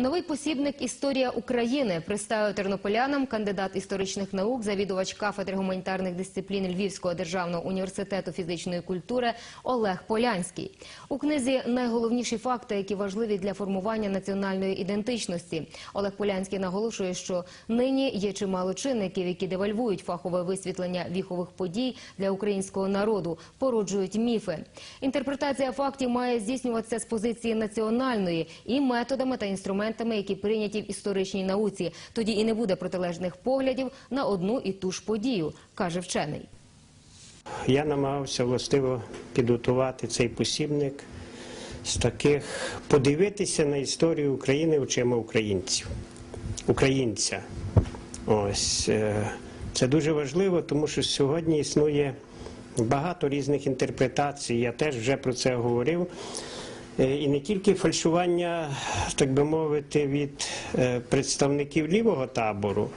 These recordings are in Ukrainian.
Новий посібник Історія України представив тернополянам кандидат історичних наук, завідувач кафедри гуманітарних дисциплін Львівського державного університету фізичної культури Олег Полянський. У книзі найголовніші факти, які важливі для формування національної ідентичності. Олег Полянський наголошує, що нині є чимало чинників, які девальвують фахове висвітлення віхових подій для українського народу, породжують міфи. Інтерпретація фактів має здійснюватися з позиції національної і методами та інструментами, які прийняті в історичній науці. Тоді і не буде протилежних поглядів на одну і ту ж подію, каже вчений. Я намагався властиво підготувати цей посібник з таких подивитися на історію України очима українців, українця. Ось е, це дуже важливо, тому що сьогодні існує багато різних інтерпретацій. Я теж вже про це говорив. Е, І не тільки фальшування, так би мовити, від е, представників лівого табору,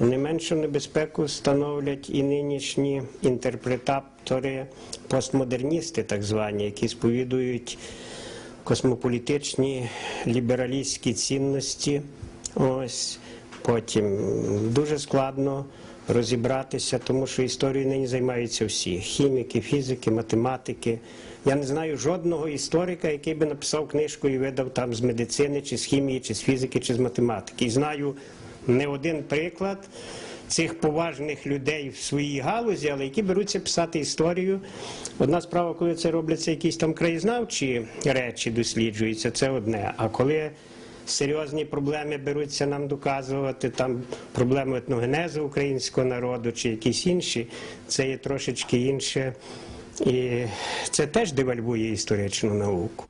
не меншу небезпеку становлять і нинішні інтерпретатори, постмодерністи, так звані, які сповідують космополітичні лібералістські цінності. Ось потім дуже складно розібратися, тому що історією нині займаються всі: хіміки, фізики, математики. Я не знаю жодного історика, який би написав книжку і видав там з медицини, чи з хімії, чи з фізики, чи з математики. І знаю не один приклад цих поважних людей в своїй галузі, але які беруться писати історію. Одна справа, коли це робляться якісь там краєзнавчі речі, досліджуються, це одне. А коли серйозні проблеми беруться нам доказувати, там проблеми етногенезу українського народу чи якісь інші, це є трошечки інше. І це теж девальвує історичну науку.